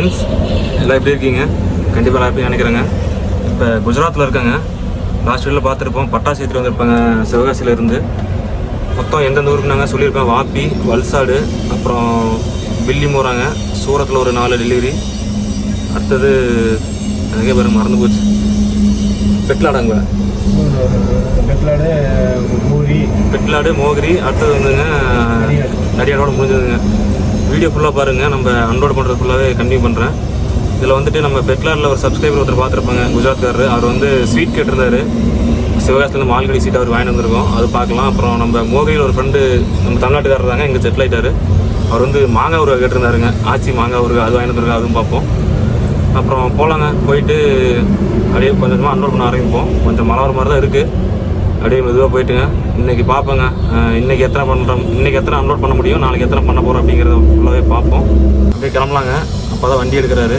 Friends எல்லாம் எப்படி இருக்கீங்க. கண்டிப்பாக ஹாப்பி நினைக்கிறேங்க. இப்போ குஜராத்தில் இருக்காங்க. லாஸ்ட் வீடியோவில் பார்த்துருப்போம் பட்டாசு ஏற்றிட்டு வந்திருப்பாங்க சிவகாசியில இருந்து. மொத்தம் எந்தெந்த ஊருக்கு நாங்கள் சொல்லியிருக்கோம். வாப்பி வல்சாடு அப்புறம் பில்லிமோராங்க சூரத்தில் ஒரு நாலு டெலிவரி. அடுத்தது நிறைய பேர் மறந்து போச்சு. பெட்லாடாங்க கட்லாடு பூரி பெட்லாடு மோகிரி அடுத்தது வந்துங்க நடிகாடோட முடிஞ்சதுங்க. வீடியோ ஃபுல்லாக பாருங்கள் நம்ம அன்லோட் பண்ணுறது ஃபுல்லாகவே கண்டினியூ பண்ணுறேன் இதில் வந்துட்டு நம்ம பெட்லாரில் ஒரு சப்ஸ்கிரைபர் ஒருத்தர் பார்த்துருப்பாங்க குஜராத்காரர். அவர் வந்து ஸ்வீட் கேட்டிருந்தாரு. சிவகாசிலேருந்து மால்கடி சீட் அவர் வாங்கிட்டு வந்திருக்கோம். அது பார்க்கலாம். அப்புறம் நம்ம மோகையில் ஒரு ஃப்ரெண்டு நம்ம தமிழ்நாட்டுக்காரர் தாங்க இங்கே செட்டில் ஆகிட்டார் அவர் வந்து மாங்காய் ஊறுகாய் கேட்டிருந்தாருங்க. ஆச்சி மாங்காய் ஊறுகாய் அது வாங்கிட்டு வந்திருக்கோம் அதுவும் பார்ப்போம். அப்புறம் போகலாங்க போயிட்டு அப்படியே கொஞ்சமாக அன்லோட் பண்ண ஆரம்பிப்போம். கொஞ்சம் மழை வர மாதிரி தான் இருக்குது அப்படியே மெதுவாக போயிட்டுங்க. இன்னைக்கு பார்ப்போங்க இன்றைக்கி இன்னைக்கு எத்தனை பண்ணுறோம் இன்னைக்கு எத்தனை அன்லோட் பண்ண முடியும் நாளைக்கு எத்தனை பண்ண போகிறோம் அப்படிங்கிறத ஃபுல்லாகவே பார்ப்போம் அப்படியே கிளம்பலாங்க. அப்போ தான் வண்டி எடுக்கிறாரு.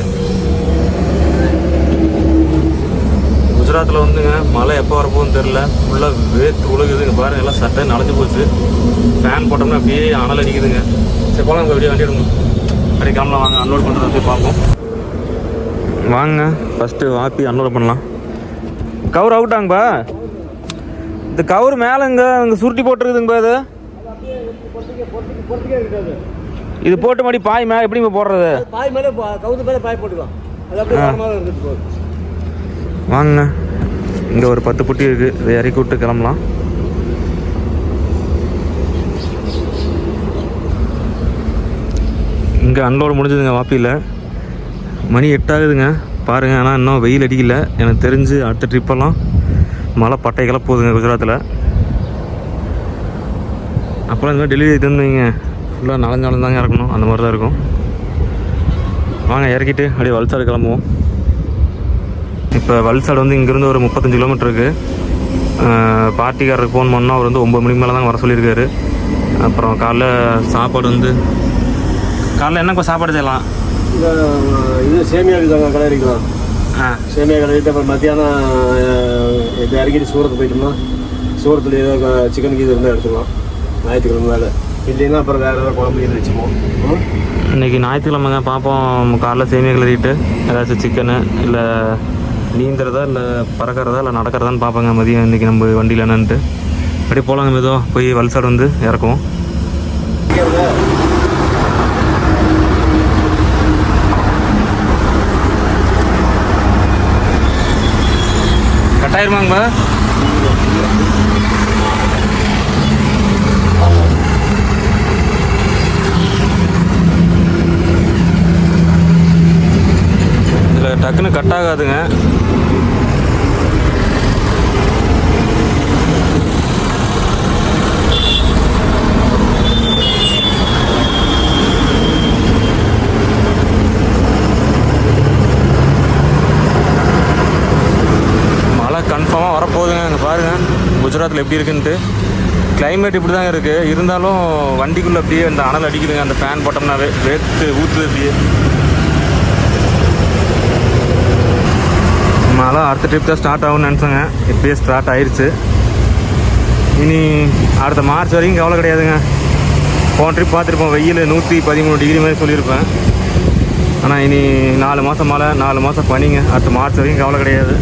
குஜராத்தில் வந்துங்க மழை எப்போ வரப்போன்னு தெரில ஃபுல்லாக வேத்து உழுகுதுங்க பாருங்கள் எல்லாம் சட்டை நனைஞ்சு போச்சு. ஃபேன் போட்டோம்னா அப்படியே அனல் அடிக்குதுங்க. சரி போகலாம் அப்படியே வண்டி எடுக்கணும் அப்படியே கிளம்பலாம் வாங்க அன்லோட் பண்ணுறத போய் பார்ப்போம் வாங்க ஃபஸ்ட்டு வாப்பி அன்லோட் பண்ணலாம். கவர் அவுட்டாங்கப்பா இந்த கவர் மேலே இங்கே இங்கே சுருட்டி போட்டுருக்குதுங்கப்பா இது இது போட்டு மறுபடி பாய் மேலே எப்படிங்க போடுறது? பாய் மேலே கவுத்து மேலே பாய் போட்டுக்கலாம். அது அப்படியே வாங்க. இங்கே ஒரு பத்து புட்டி இருக்குது இதை இறக்கி விட்டு கிளம்பலாம். இங்கே அன்லோடு முடிஞ்சதுங்க வாப்பியில் மணி எட்டாகுதுங்க. பாருங்கள் ஆனால் இன்னும் வெயில் அடிக்கல. எனக்கு தெரிஞ்சு அடுத்த ட்ரிப்பெல்லாம் மழை பட்டை கிளப்புதுங்க குஜராத்தில். அப்புறம் இந்த மாதிரி டெலிவரி தந்துவீங்க ஃபுல்லாக நலஞ்சு நலந்தாங்க இறக்கணும். அந்த மாதிரி தான் இருக்கும். வாங்க இறக்கிட்டு அப்படியே வல்சாடு கிளம்புவோம். இப்போ வல்சாடு வந்து இங்கேருந்து ஒரு முப்பத்தஞ்சு கிலோமீட்டர் இருக்குது பார்ட்டிக்காரருக்கு ஃபோன் பண்ணால் அவர் வந்து ஒம்பது மணிக்கு மேலே தான் வர சொல்லியிருக்காரு. அப்புறம் காலைல சாப்பாடு வந்து காலைல என்னப்பா சாப்பாடு செய்யலாம்? இது சேமியா கலரிக்கலாம் ஆ. சேமியா கலரிட்டு அப்புறம் மத்தியானம் இது இறக்கிட்டு சூரத்து போயிட்டோம்னா சூரத்தில் ஏதோ சிக்கன் கீது இருந்தால் எடுத்துக்கலாம். ஞாயிற்றுக்கிழமை மேலே. இல்லைன்னா அப்புறம் வேறு ஏதாவது குழம்பு கீது வச்சுப்போம். ம்? இன்றைக்கி ஞாயிற்றுக்கிழமைங்க பார்ப்போம் காலைல சேமியா கிளறிட்டு ஏதாச்சும் சிக்கனு இல்லை நீந்துறதா இல்லை பறக்கிறதா இல்லை நடக்கிறதான்னு பார்ப்போங்க மதியம் இன்றைக்கி நம்ம வண்டியில் என்னன்ட்டு அப்படியே போகலாங்க மெதுவாக போய் வல்சாடு வந்து இறக்குவோம். கட்டாயிருமாங்கப்பா இதில் டக்குன்னு கட் ஆகாதுங்க மழை கன்ஃபார்மாக வரப்போகுதுங்க இங்கே பாருங்கள் குஜராத்தில் எப்படி இருக்குன்ட்டு? கிளைமேட் இப்படி தாங்க இருக்குது இருந்தாலும் வண்டிக்குள்ளே அப்படியே இந்த அனல் அடிக்குதுங்க. அந்த ஃபேன் போட்டோம்னாவே வேர்த்து ஊற்றுது அப்படியே. மழை அடுத்த ட்ரிப் தான் ஸ்டார்ட் ஆகும்னு நினச்சேங்க. இப்பயே ஸ்டார்ட் ஆயிடுச்சு இனி அடுத்த மார்ச் வரைக்கும் கவலை கிடையாதுங்க. போன ட்ரிப் பார்த்துருப்போம். வெயில் நூற்றி பதிமூணு டிகிரி மாதிரி சொல்லியிருப்பேன். ஆனால் இனி நாலு மாதம் மழை நாலு மாதம் பனிங்க. அடுத்த மார்ச் வரைக்கும் கவலை கிடையாது.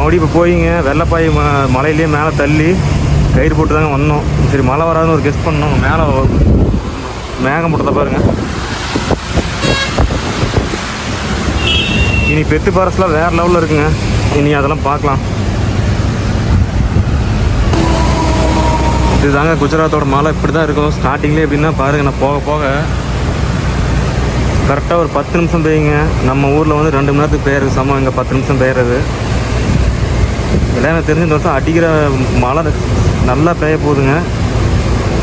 மறுபடியும் இப்போ போயிங்க வெள்ளைப்பாய் ம மலையிலேயே மேலே தள்ளி கயிறு போட்டு தாங்க வந்தோம். சரி மழை வராதுன்னு ஒரு கெஸ்ட் பண்ணோம். மேலே மேகம் போட்டதை பாருங்க. இனி பெத்து பாரஸ்லாம் வேறு லெவலில் இருக்குங்க. இனி அதெல்லாம் பார்க்கலாம். இதுதாங்க குஜராத்தோட மழை இப்படி தான் இருக்கும். ஸ்டார்டிங்லேயே எப்படின்னா பாருங்க நான் போக போக கரெக்டாக ஒரு பத்து நிமிஷம் பெய்யுங்க. நம்ம ஊரில் வந்து ரெண்டு மணி நேரத்துக்கு பெய்யறது சமம். இங்கே பத்து நிமிஷம் பெய்யறது. எல்லாம் எனக்கு தெரிஞ்ச இந்த வருஷம் அடிக்கிற மழை நல்லா பெய்ய போகுதுங்க.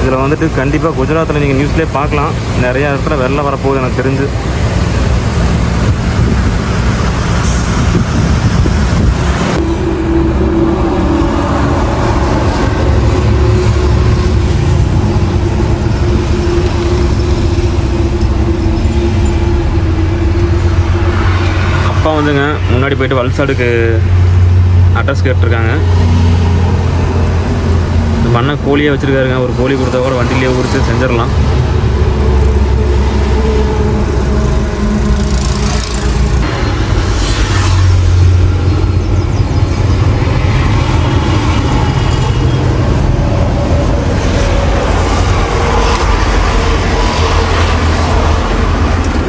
இதில் வந்துட்டு கண்டிப்பாக குஜராத்தில் நீங்கள் நியூஸ்லேயே பார்க்கலாம். நிறையா இடத்துல வெள்ளம் வரப்போகுது எனக்கு தெரிஞ்சு. அப்பா வந்துங்க முன்னாடி போயிட்டு வல்சாடுக்கு அட்ரஸ் கேட்டிருக்காங்க. இந்த பண்ண கோழியே வச்சுருக்காருங்க. ஒரு கோழி கொடுத்தா கூட வண்டியிலே உரிச்சு செஞ்சிடலாம்.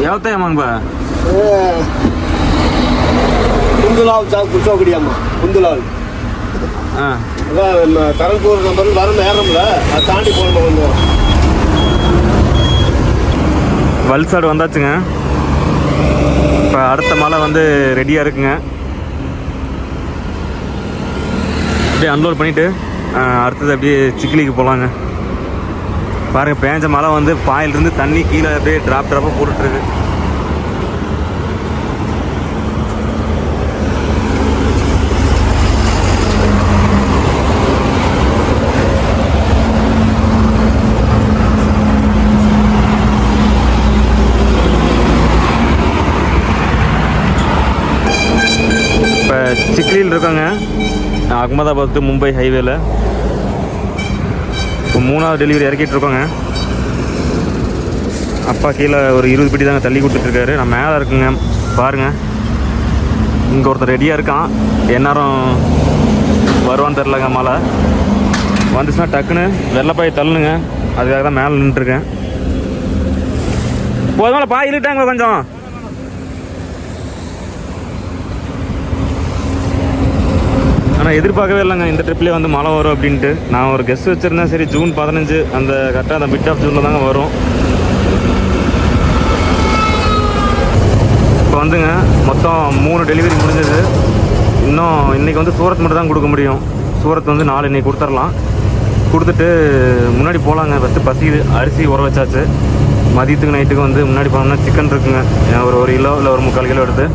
எவ்வளோ ஏமாங்கப்பா குண்டுலாவு சாக்கு குச்சோக்கடியாம்மா. குந்துலாவ் ஆ. அதான் நம்ம கரங்கூர் நம்பர் வரணும் ஏறணும்ல அதை தாண்டி போகணும் கொஞ்சம் வல்சாடு வந்தாச்சுங்க. இப்போ அடுத்த மலை வந்து ரெடியாக இருக்குங்க. அப்படியே அன்லோட் பண்ணிவிட்டு அடுத்தது அப்படியே சிக்கிலிக்கு போகலாங்க பாருங்க பேஞ்ச மழை வந்து பாயிலிருந்து தண்ணி கீழே அப்படியே ட்ராப் ட்ராப்பாக போட்டுட்ருக்கு இப்போ இருக்காங்க. அகமதாபாத் டு மும்பை ஹைவேல. இப்போ மூணாவது டெலிவரி இறக்கிட்டு இருக்கோங்க. அப்பா கீழே ஒரு இருபது பெட்டி தாங்க தள்ளி கொடுத்துட்ருக்காரு நான் மேலே இருக்குங்க. பாருங்கள் இங்கே ஒருத்தர் ரெடியாக இருக்கான். எந்நேரம் வருவான்னு தெரிலங்க மழை வந்துச்சுன்னா டக்குன்னு வெள்ளைப்பாய் தள்ளுங்க அதுக்காக தான் மேலே நின்றுருக்கேன் போதுமான பாய் இழுட்டாங்க கொஞ்சம். ஆனால் எதிர்பார்க்கவே இல்லைங்க. இந்த ட்ரிப்லேயே வந்து மழை வரும் அப்படின்ட்டு. நான் ஒரு கெஸ்ட் வச்சுருந்தேன். சரி ஜூன் பதினஞ்சு அந்த கரெக்டாக அந்த மிட் ஆஃப் ஜூனில் தாங்க வரும். இப்போ வந்துங்க மொத்தம் மூணு டெலிவரி முடிஞ்சது. இன்னும் இன்றைக்கி வந்து சூரத் மட்டும் தான் கொடுக்க முடியும். சூரத் வந்து நாலு இன்றைக்கி கொடுத்துர்லாம் கொடுத்துட்டு முன்னாடி போகலாங்க ஃபஸ்ட்டு பசிக்குது. அரிசி உர வச்சாச்சு. மதியத்துக்கு நைட்டுக்கு வந்து முன்னாடி போனோம்னா சிக்கன் இருக்குங்க. ஒரு ஒரு கிலோ இல்லை ஒரு முக்கால் கிலோ எடுத்து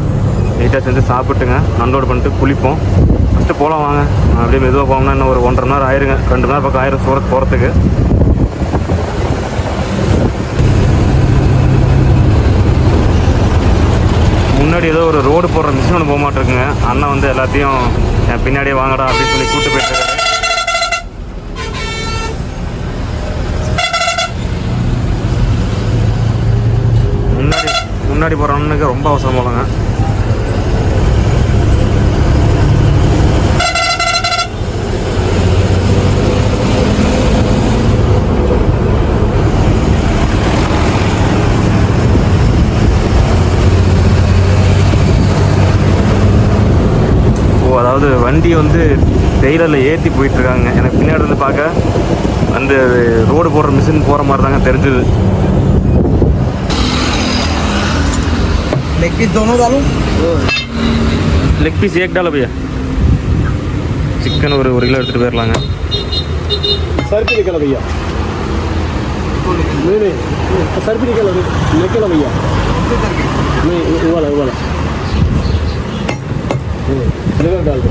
நீட்டாக செஞ்சு சாப்பிட்டுங்க. அன்லோடு பண்ணிட்டு குளிப்போம். ஃபஸ்ட்டு போகலாம் வாங்க. அப்படியே மெதுவாக போனோம்னா இன்னும் ஒரு ஒன்றரை மணி நேரம் ஆயிருங்க. ரெண்டு மணி நேரம் பக்கம் ஆயிரம் சூரத் போகிறதுக்கு முன்னாடி ஏதோ ஒரு ரோடு போடுற மிஷின் ஒன்று போக மாட்டிருக்குங்க அண்ணன் வந்து எல்லாத்தையும் என் பின்னாடியே வாங்கடா அப்படின்னு சொல்லி கூப்பிட்டு போயிட்டு முன்னாடி முன்னாடி போகிற அண்ணனுக்கு ரொம்ப அவசரம் போலங்க ஓ அதாவது வண்டி வந்து டெய்லரில் ஏற்றி போயிட்டுருக்காங்க எனக்கு பின்னாடி இருந்து பார்க்க அந்த ரோடு போடுற மிஷின் போகிற மாதிரி தாங்க தெரிஞ்சுது लेग पीस दोनों डालूं லெக் பீஸ் ஏக் டால பையா சிக்கன் ஒரு ஒரு கிலோ எடுத்துகிட்டு போயிடலாங்க सर पे निकला भैया नहीं नहीं सर पे निकला निकला भैया नहीं वो वाला वो वाला हम्म, लिवर डाल दो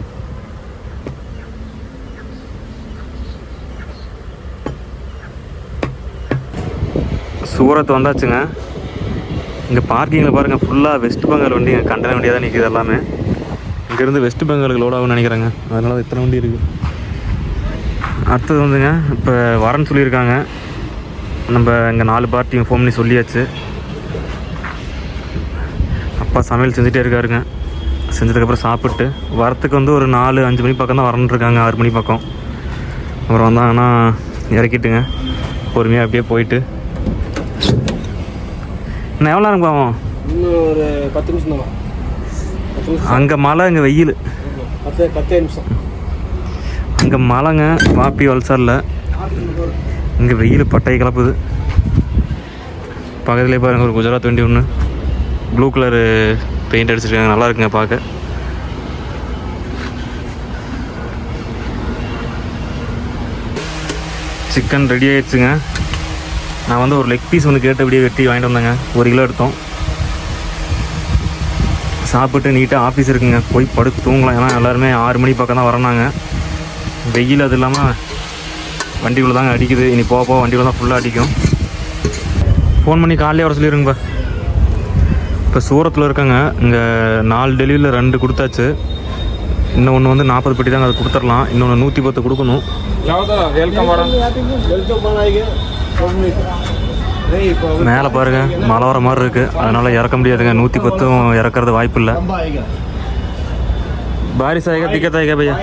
சூரத் வந்தாச்சுங்க. இங்கே பார்க்கிங்கில் பாருங்கள் ஃபுல்லாக வெஸ்ட் பெங்கால் வண்டிங்க கண்டன வண்டியாக தான் நிற்கிது எல்லாமே. இங்கேருந்து வெஸ்ட் பெங்காலுக்கு லோட் ஆகும்னு நினைக்கிறேங்க. அதனால இத்தனை வண்டி இருக்குது அடுத்தது வந்துங்க இப்போ வரேன்னு சொல்லியிருக்காங்க. நம்ம இங்கே நாலு பார்ட்டியும் ஃபோன் பண்ணி சொல்லியாச்சு. அப்பா சமையல் செஞ்சுட்டே இருக்காருங்க. செஞ்சதுக்கப்புறம் சாப்பிட்டு வரத்துக்கு வந்து ஒரு நாலு அஞ்சு மணி பக்கம் தான் வரணுன்னு இருக்காங்க ஆறு மணி பக்கம். அப்புறம் வந்தாங்கன்னா இறக்கிட்டுங்க. பொறுமையாக அப்படியே போயிட்டு இன்னும் எவ்வளோ நேரம் போவோம் இன்னும் ஒரு பத்து நிமிஷம் தான் அங்கே மழை இங்கே வெயில் பத்து பத்தே நிமிஷம். அங்கே மழைங்க வாப்பி வல்சாரில். இங்கே வெயில் பட்டை கிளப்புது. பக்கத்துலேயே பாருங்க ஒரு குஜராத் வண்டி ஒன்று ப்ளூ கலரு பெயிண்ட் அடிச்சிருக்காங்க. நல்லா இருக்குங்க பார்க்க. சிக்கன் ரெடி ஆயிடுச்சுங்க. நான் வந்து ஒரு லெக் பீஸ் வந்து கேட்டு அப்படியே வெட்டி வாங்கிட்டு வந்தேங்க. ஒரு கிலோ எடுத்தோம். சாப்பிட்டு நீட்டாக ஆஃபீஸ் இருக்குங்க. போய் படுத்து தூங்கலாம். ஏன்னா எல்லாருமே ஆறு மணி பக்கம் தான் வரனாங்க வெயில் அது இல்லாமல் வண்டிக்குள்ளே தாங்க அடிக்குது. இனி போக போக வண்டிக்குள்ள தான் ஃபுல்லாக அடிக்கும். ஃபோன் பண்ணி காலையிலே வர சொல்லிடுங்கப்பா இப்போ சூரத்தில் இருக்கங்க. இங்கே நாலு டெலிவரியில் ரெண்டு கொடுத்தாச்சு. இன்னும் ஒன்று வந்து நாற்பது பெட்டி தாங்க அது கொடுத்துடலாம். இன்னொன்று நூற்றி பத்து கொடுக்கணும். மேலே பாருங்க மழை வர மாதிரி இருக்குது அதனால் இறக்க முடியாதுங்க. நூற்றி பத்தும் இறக்கறது வாய்ப்பு இல்லை. बारिश आएगा दिक्कत आएगा भैया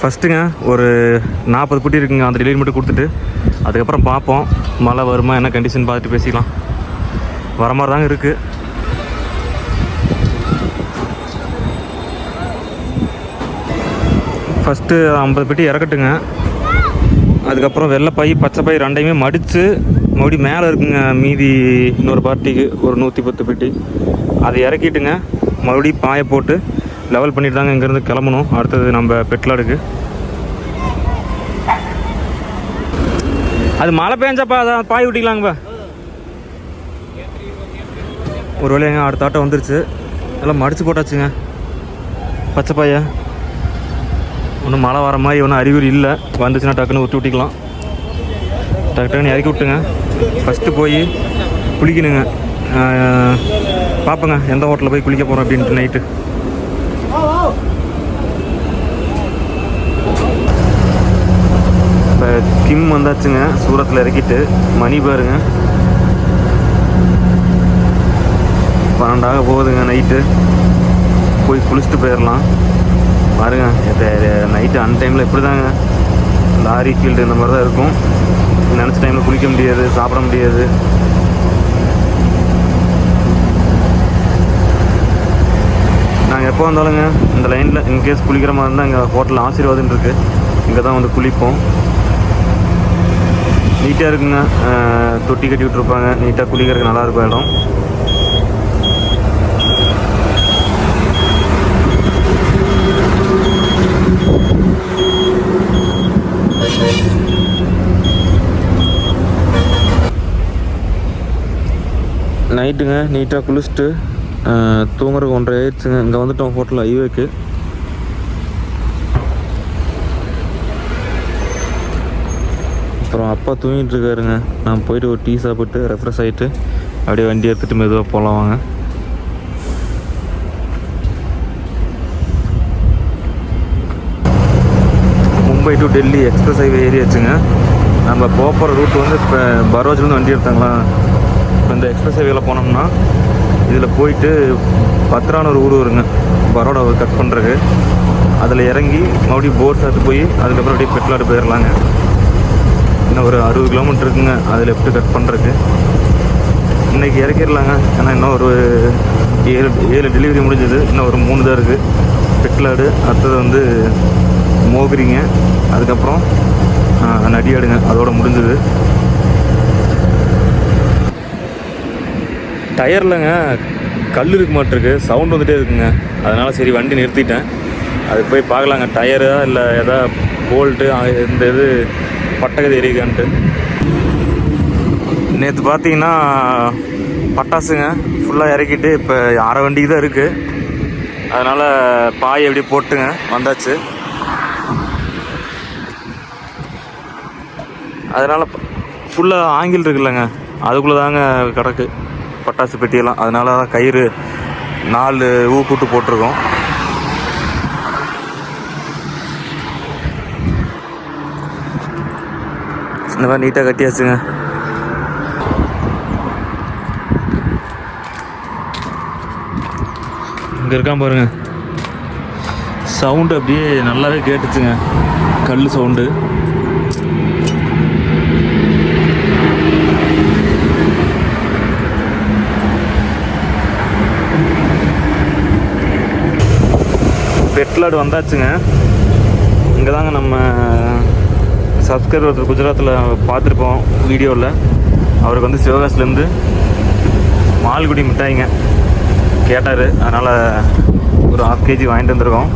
ஃபஸ்ட்டுங்க ஒரு நாற்பது குட்டி இருக்குங்க. அந்த டெலிவரி மட்டும் கொடுத்துட்டு அதுக்கப்புறம் பார்ப்போம். மழை வருமா என்ன கண்டிஷன் பார்த்துட்டு பேசிக்கலாம். வர மாதிரி தாங்க இருக்குது ஃபஸ்ட்டு ஐம்பது பெட்டி இறக்கட்டுங்க. அதுக்கப்புறம் வெள்ளை பை பச்சை பை ரெண்டையுமே மடித்து மறுபடியும் மேலே இருக்குங்க மீதி இன்னொரு பார்ட்டிக்கு ஒரு நூற்றி பத்து பெட்டி. அதை இறக்கிட்டுங்க மறுபடியும் பாயை போட்டு லெவல் பண்ணிட்டு தாங்க இங்கேருந்து கிளம்பணும். அடுத்தது நம்ம பெட்லாடுக்கு அது மழை பெஞ்சப்பா அதான் பாய் விட்டிக்கலாங்கப்பா ஒரு வழியாங்க அடுத்த ஆட்டம் வந்துருச்சு. எல்லாம் மடித்து போட்டாச்சுங்க. பச்சை பாயை. ஒன்றும் மழை வர மாதிரி ஒன்றும் அறிகுறி இல்லை. வந்துச்சுன்னா டக்குன்னு ஊற்றி விட்டிக்கலாம் டக்கு டக்குன்னு இறக்கி விட்டுங்க ஃபஸ்ட்டு போய் குளிக்கணுங்க. பார்ப்போங்க எந்த ஹோட்டலில் போய் குளிக்க போகிறோம் அப்படின்ட்டு நைட்டு இப்போ கிம் வந்தாச்சுங்க சூரத்தில் இறக்கிட்டு. மணி பாருங்க. பன்னெண்டாக போகுதுங்க நைட்டு போய் குளிச்சுட்டு போயிடலாம். பாருங்க நைட்டு அன் டைமில் இப்படி தாங்க லாரி ஃபீல்டு இந்த மாதிரி தான் இருக்கும். நினச்ச டைமில் குளிக்க முடியாது சாப்பிட முடியாது. நாங்கள் எப்போ வந்தாலுங்க இந்த லைனில் இன்கேஸ் குளிக்கிற மாதிரி இருந்தால் எங்கள் ஹோட்டலில் ஆசீர்வாதம் இருக்குது இங்கே தான் வந்து குளிப்போம். நீட்டாக இருக்குங்க. தொட்டி கட்டி விட்ருப்பாங்க நீட்டாக குளிக்கிறதுக்கு நல்லா இருக்கும் இடம். நைட்டுங்க நீட்டாக குளிச்சுட்டு தூங்குறதுக்கு ஒன்றரை ஆயிடுச்சுங்க. இங்கே வந்துட்டோம் ஹோட்டல் ஐவேக்கு அப்புறம் அப்பா தூங்கிட்டு இருக்காருங்க. நான் போயிட்டு ஒரு டீ சாப்பிட்டு ரெஃப்ரெஷ் ஆகிட்டு அப்படியே வண்டி எடுத்துகிட்டு மெதுவாக போகலாம் வாங்க. Mumbai to Delhi express highway ஏரியாச்சுங்க நம்ம போகிற ரூட் வந்து இப்போ பரோஜ்லேருந்து வண்டி எடுத்தாங்களா? இப்போ இந்த எக்ஸ்பிரஸ் ஹைவேல போனோம்னா இதில் போயிட்டு பத்ரான ஒரு ஊர் வருங்க. பரோடாவை கட் பண்ணுறதுக்கு அதில் இறங்கி மறுபடியும் போர் சாத்து போய் அதுக்கப்புறம் அப்படியே பெட்லாடு போயிடலாங்க இன்னும் ஒரு அறுபது கிலோமீட்டர் இருக்குங்க. அது லெஃப்ட்டு கட் பண்ணுறதுக்கு இன்றைக்கி இறக்கிடலாங்க ஏன்னா இன்னும் ஒரு ஏழு ஏழு டெலிவரி முடிஞ்சது. இன்னும் ஒரு மூணு தான் இருக்குது பெட்லாடு அடுத்தது வந்து மோகிரிங்க. அதுக்கப்புறம் நடியாடுங்க. அதோடு முடிஞ்சது. டயர்லங்க கல் இருக்க மாட்டிருக்கு சவுண்ட் வந்துட்டே இருக்குங்க. அதனால் சரி வண்டி நிறுத்திட்டேன். அது போய் பார்க்கலாங்க டயரா இல்லை எதா போல்ட்டு இந்த இது பட்டகதி எரியுதான்ட்டு. நேற்று பார்த்தீங்கன்னா பட்டாசுங்க ஃபுல்லாக இறக்கிட்டு இப்போ அரை வண்டிக்கு தான் இருக்குது அதனால் பாய் எப்படி போட்டுங்க வந்தாச்சு. அதனால் ஃபுல்லாக ஆங்கில் இருக்குல்லங்க அதுக்குள்ளே தாங்க கிடக்கு. பட்டாசு பெட்டியெல்லாம் அதனால தான் கயிறு நாலு ஊக்கூட்டு போட்டிருக்கோம். இந்த மாதிரி நீட்டாக கட்டியாச்சுங்க. இங்கே இருக்கான் பாருங்க. சவுண்டு அப்படியே நல்லாவே கேட்டுச்சுங்க. கல் சவுண்டு பெட்லாடு வந்தாச்சுங்க. இங்கே தாங்க நம்ம சப்ஸ்கிரைபர் ஒருத்தர் குஜராத்தில் பார்த்துருப்போம் வீடியோவில் அவருக்கு வந்து சிவகாசிலேருந்து மால்குடி மிட்டாய்ங்க கேட்டார். அதனால் ஒரு ஹாஃப் கேஜி வாங்கிட்டு வந்திருக்கோம்.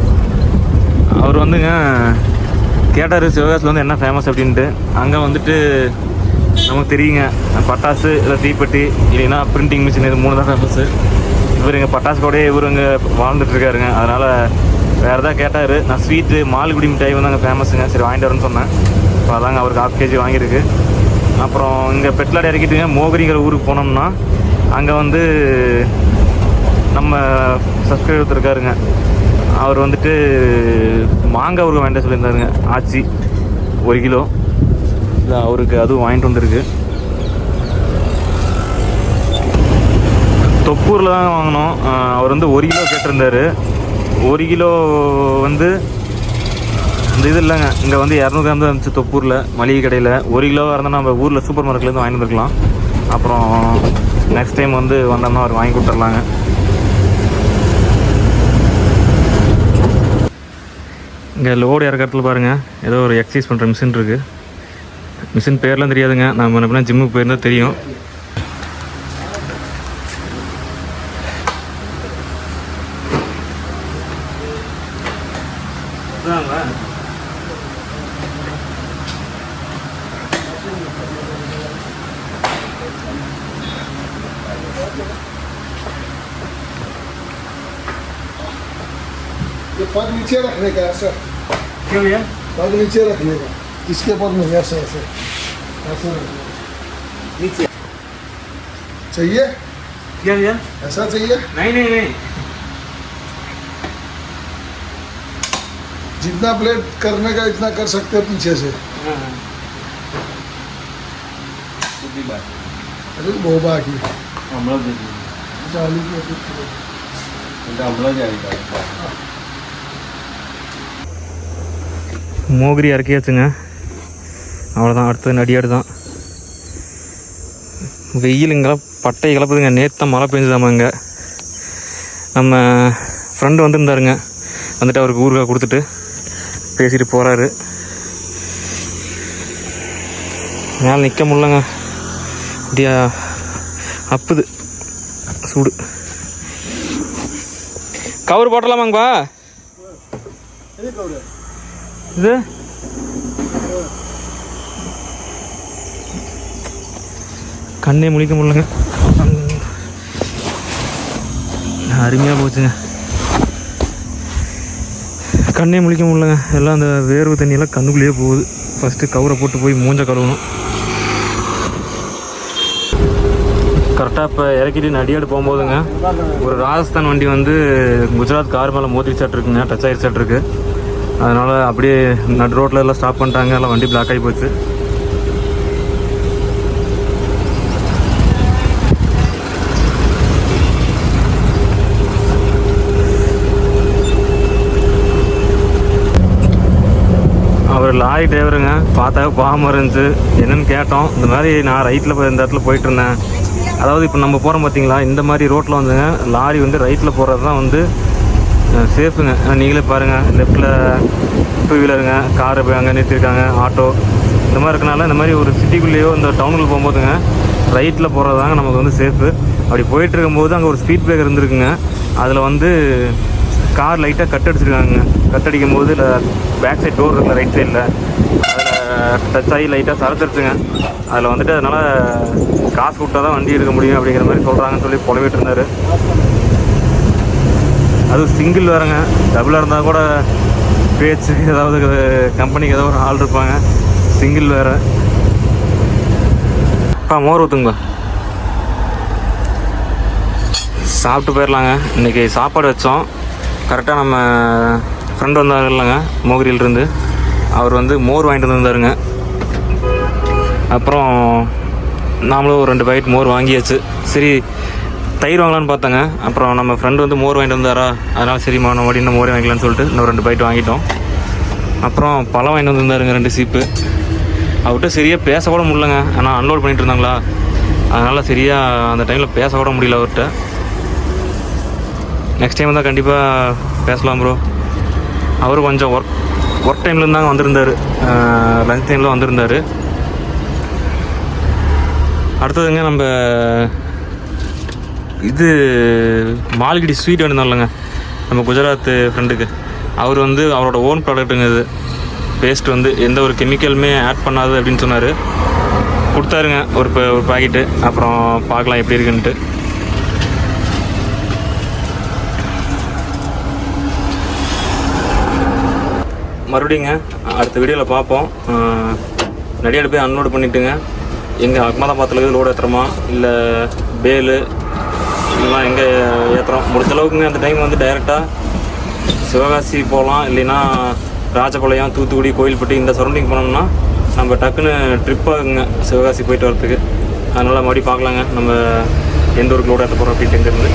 அவர் வந்துங்க கேட்டார் சிவகாசில் வந்து என்ன ஃபேமஸ் அப்படின்ட்டு? அங்கே வந்துட்டு நமக்கு தெரியுங்க. பட்டாசு இல்லை தீப்பெட்டி இல்லைன்னா பிரிண்டிங் மிஷின் இது மூணு தான் ஃபேமஸ்ஸு இவர் இங்கே பட்டாசு கூட இவர் இங்கே வாழ்ந்துட்டு இருக்காருங்க. அதனால் வேறு எதாவது கேட்டார். நான் ஸ்வீட்டு மால்குடி மிட்டாய் வந்து அங்கே ஃபேமஸுங்க சரி வாங்கிட்டு வரேன்னு சொன்னேன். இப்போ அதாங்க அவருக்கு ஹாஃப் கேஜி வாங்கியிருக்கு. அப்புறம் இங்கே பெட்லாட் இறக்கிட்டுங்க. மோகரிங்கிற ஊருக்கு போனோம்னா அங்கே வந்து நம்ம சப்ஸ்கிரைபர் ஒருத்தர் இருக்காருங்க. அவர் வந்துட்டு மாங்காய் ஊருக்கு வாங்கிட்டு சொல்லியிருந்தாருங்க. ஆச்சி ஒரு கிலோ. இல்லை அவருக்கு அதுவும் வாங்கிட்டு வந்திருக்கு. தொப்பூரில் தான் வாங்கினோம். அவர் வந்து ஒரு கிலோ கேட்டிருந்தாரு. ஒரு கிலோ வந்து இந்த இது இல்லைங்க. இங்கே வந்து இரநூறு கிராம் தான் இருந்துச்சு தொப்பூரில் மளிகை கடையில். ஒரு கிலோவாக இருந்தால் நம்ம ஊரில் சூப்பர் மார்க்கெட்லேருந்து வாங்கி வந்துருக்கலாம் அப்புறம் நெக்ஸ்ட் டைம் வந்து வந்தோம்னா அவர் வாங்கி கொடுத்துர்லாங்க. இங்கே லோடு இறக்கறதுல பாருங்கள் ஏதோ ஒரு எக்ஸசைஸ் பண்ணுற மிஷின் இருக்குது மிஷின் பேர்லாம் தெரியாதுங்க. நம்ம என்ன ஜிம்முக்கு போயிருந்தால் தெரியும். ये पग नीचे रखने का ऐसा। क्यों भैया? पग नीचे रखने का। इसके पग नहीं ऐसे ऐसे? ऐसे नीचे। चाहिए? क्या भैया? ऐसा चाहिए? नहीं नहीं नहीं। जितना प्लेट करने का इतना कर सकते हैं पीछे से अरे वो बाकी चालीस में कुछ किलो। மோகிரி இறக்கியாச்சுங்க அவ்வளோதான் அடுத்தது நடிகாடு தான் வெயிலுங்கெல்லாம் பட்டை கிளப்புதுங்க நேற்று மழை பெஞ்சுதாமா இங்கே நம்ம ஃப்ரெண்டு வந்திருந்தாருங்க வந்துட்டு அவருக்கு ஊறுகாய் கொடுத்துட்டு பேசிட்டு போகிறாரு மேலே நிற்க முடிலங்க அப்படியா அப்புது. சூடு. கவர் போட்டலாமாங்கப்பா? இது? கண்ணே முழிக்க முடியலங்க. அருமையாக போச்சுங்க. கண்ணே முழிக்க முடியலங்க. எல்லாம் அந்த வேர்வு தண்ணியெல்லாம் கண்ணுக்குள்ளேயே போகுது. ஃபஸ்ட்டு கவரை போட்டு போய் மூஞ்ச கழுவணும். கரெக்டாக இப்போ இறக்கிட்டு நடியாடு போகும்போதுங்க ஒரு ராஜஸ்தான் வண்டி வந்து குஜராத் கார் மேலே மோதிரிச்சாட்டு இருக்குங்க டச் ஆகிடுச்சாட்டு இருக்கு. அதனால் அப்படியே நடு ரோட்டில் எல்லாம் ஸ்டாப் பண்ணிட்டாங்க எல்லாம் வண்டி பிளாக் ஆகி போச்சு. லாரி டிரைவருங்க பார்த்தா பாவமாக இருந்துச்சு. என்னன்னு கேட்டோம். இந்த மாதிரி நான் ரைட்டில் போய் இந்த இடத்துல போயிட்டு இருந்தேன். அதாவது இப்போ நம்ம போகிறோம் பார்த்தீங்களா இந்த மாதிரி ரோட்டில் வந்துங்க லாரி வந்து ரைட்டில் போகிறது தான் வந்து சேஃபுங்க நீங்களே பாருங்கள் லெஃப்டில் டூ வீலருங்க காரு போய் அங்கே நிறுத்திருக்காங்க ஆட்டோ இந்த மாதிரி இருக்கனால இந்த மாதிரி ஒரு சிட்டிக்குள்ளேயோ இந்த டவுனுக்குள்ள போகும்போதுங்க ரைட்டில் போகிறது தாங்க நமக்கு வந்து சேஃபு அப்படி போயிட்டு இருக்கும்போது அங்கே ஒரு ஸ்பீட் பிரேக்கர் இருந்திருக்குங்க. அதில் வந்து கார் லைட்டாக கட் அடிச்சிருக்காங்க. கட் அடிக்கும் போது இல்லை பேக் சைட் டோர் இருக்குல்ல ரைட் சைடில் அதில் டச் ஆகி லைட்டாக சரத்துருச்சுங்க அதில் வந்துட்டு அதனால் காசு விட்டா தான் வண்டி எடுக்க முடியும் அப்படிங்கிற மாதிரி சொல்கிறாங்கன்னு சொல்லி புலவிட்டு இருந்தார். அதுவும் சிங்கிள் வேறுங்க. டபுளாக இருந்தால் கூட பேச்சு ஏதாவது கம்பெனிக்கு ஏதாவது ஒரு ஆள் இருப்பாங்க. சிங்கிள் வேறு. அப்பா மோர் ஊற்றுங்களா சாப்பிட்டு போயிடலாங்க இன்றைக்கி சாப்பாடு வச்சோம். கரெக்டாக நம்ம ஃப்ரெண்ட் வந்தார் இல்லைங்க மோகிரியிலிருந்து. அவர் வந்து மோர் வாங்கிட்டு வந்திருந்தாருங்க. அப்புறம் நாமளும் ஒரு ரெண்டு பைட் மோர் வாங்கியாச்சு. சரி தயிர் வாங்கலான்னு பார்த்தேங்க. அப்புறம் நம்ம ஃப்ரெண்டு வந்து மோர் வாங்கிட்டு வந்தாரா? அதனால் சரி நம்ம ஓடி இன்னும் மோரே வாங்கிக்கலான்னு சொல்லிட்டு இன்னும் ரெண்டு பைட் வாங்கிட்டோம். அப்புறம் பழம் வாங்கிட்டு வந்திருந்தாருங்க ரெண்டு சீப்பு. அவர்கிட்ட சரியாக பேச கூட முடியலங்க. ஆனால் அன்லோட் பண்ணிட்டு இருந்தாங்களா? அதனால் சரியாக அந்த டைமில் பேச கூட முடியல அவர்கிட்ட. நெக்ஸ்ட் டைம் தான் கண்டிப்பாக பேசலாம் ப்ரோ அவர் கொஞ்சம் ஒர்க் ஒர்க் டைம்லேருந்து தான் வந்திருந்தார். லஞ்ச் டைமில் வந்திருந்தார். அடுத்ததுங்க நம்ம இது மால்கிடி ஸ்வீட் வேணும் நம்ம குஜராத்து ஃப்ரெண்டுக்கு அவர் வந்து அவரோட ஓன் ப்ராடக்ட்டுங்க இது. பேஸ்ட் வந்து எந்த ஒரு கெமிக்கலுமே ஆட் பண்ணாது அப்படின்னு சொன்னார். கொடுத்தாருங்க ஒரு ப- ஒரு பாக்கெட்டு அப்புறம் பார்க்கலாம் எப்படி இருக்குன்ட்டு மறுபடியுங்க அடுத்த வீடியோவில் பார்ப்போம். நடிகாடு போய் அன்லோடு பண்ணிட்டுங்க. எங்கே அகமதாபாத்தில் லோடு ஏற்றுறோமா இல்லை பேலு இதெல்லாம் எங்கே ஏற்றுறோம் முடிஞ்ச அளவுக்குங்க அந்த டைம் வந்து டைரெக்டாக சிவகாசி போகலாம். இல்லைன்னா ராஜபாளையம் தூத்துக்குடி கோயில்பட்டி இந்த சரௌண்டிங் போனோம்னா நம்ம டக்குன்னு ட்ரிப் ஆகுங்க சிவகாசி போயிட்டு வரத்துக்கு அதனால் மறுபடியும் பார்க்கலாங்க. நம்ம எந்த ஊருக்கு லோடு ஏற்ற போகிறோம் அப்படின்ட்டு இருந்து.